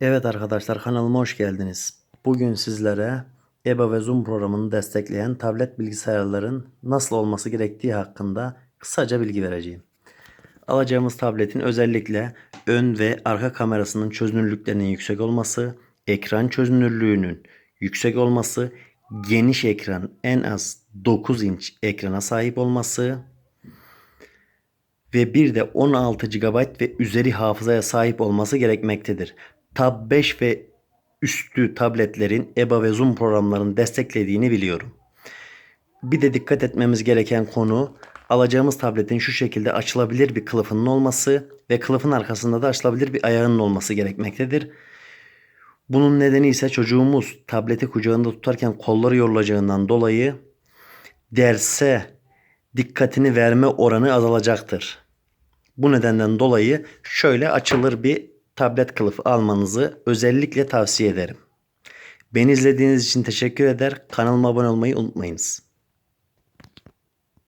Evet arkadaşlar kanalıma hoş geldiniz. Bugün sizlere EBA ve Zoom programını destekleyen tablet bilgisayarların nasıl olması gerektiği hakkında kısaca bilgi vereceğim. Alacağımız tabletin özellikle ön ve arka kamerasının çözünürlüklerinin yüksek olması, ekran çözünürlüğünün yüksek olması, geniş ekran en az 9 inç ekrana sahip olması, ve bir de 16 GB ve üzeri hafızaya sahip olması gerekmektedir. Tab 5 ve üstü tabletlerin EBA ve Zoom programlarını desteklediğini biliyorum. Bir de dikkat etmemiz gereken konu alacağımız tabletin şu şekilde açılabilir bir kılıfının olması ve kılıfın arkasında da açılabilir bir ayağının olması gerekmektedir. Bunun nedeni ise çocuğumuz tableti kucağında tutarken kolları yorulacağından dolayı derse dikkatini verme oranı azalacaktır. Bu nedenden dolayı şöyle açılır bir tablet kılıfı almanızı özellikle tavsiye ederim. Beni izlediğiniz için teşekkür eder. Kanalıma abone olmayı unutmayınız.